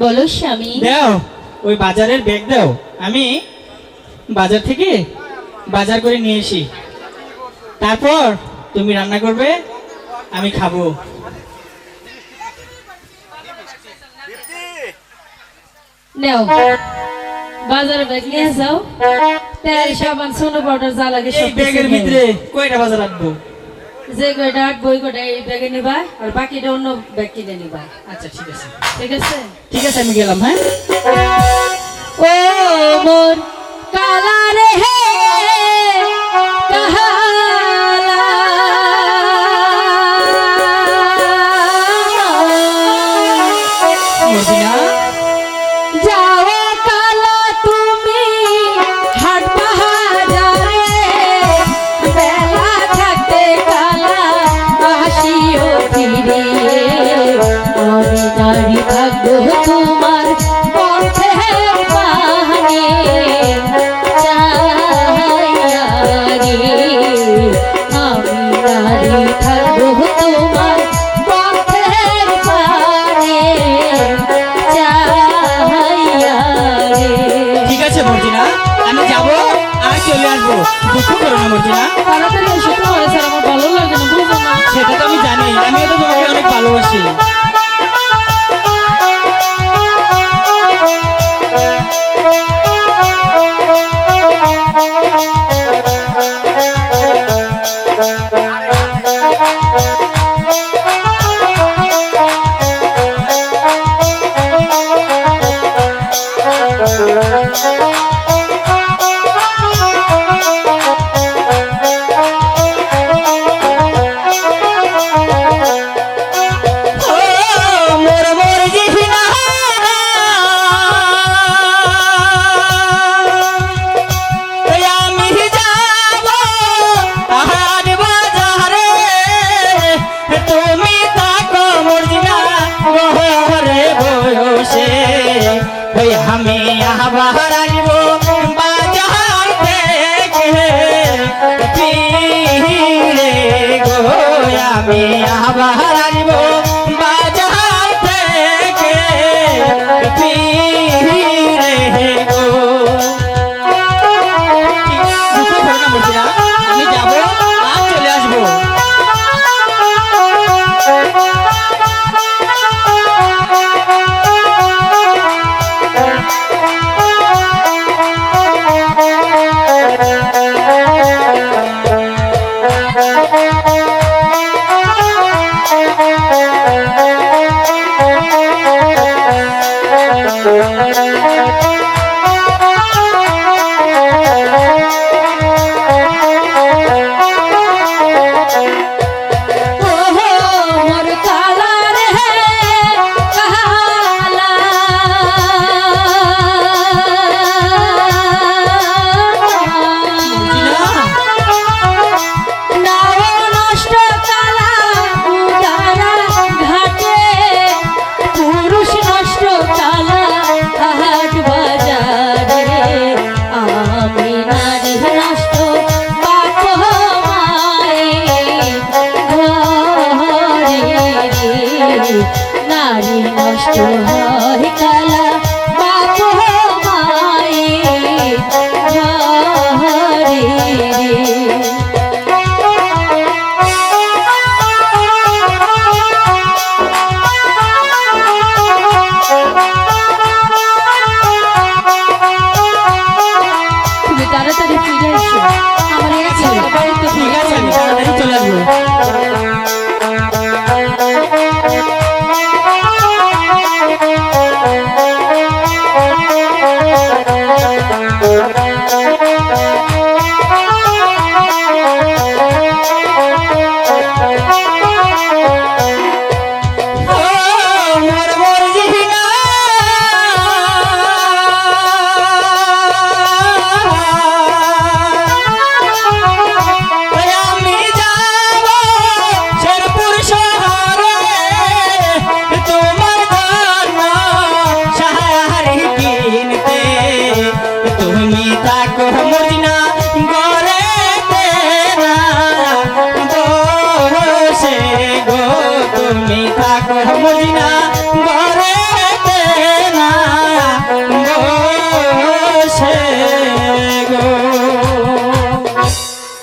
বলো স্বামী। দাও ওই বাজারের ব্যাগ দাও। আমি বাজার থেকে বাজার করে নিয়ে তারপর তুমি রান্না করবে আমি খাব। নাও বাজারে ব্যাগ নিয়ে যাও। তেল সাবান সোনো পাউডার যা লাগে সব ব্যাগের ভিতরে কয়টা বাজার রাখব? যে কয়টা আটবো বই কয়টা এই ব্যাগে নিবা আর বাকিটা অন্য ব্যাগ কিনে নিবা। আচ্ছা ঠিক আছে। ঠিক আছে? ঠিক আছে আমি গেলাম হ্যাঁ? ও মোর কালা রে হে সেটা তো আমি জানি আমিও তো তোমাকে অনেক ভালোবাসি। ও ওই আমি আবার আসব বাজার থেকে গো আমি আবার মদিনা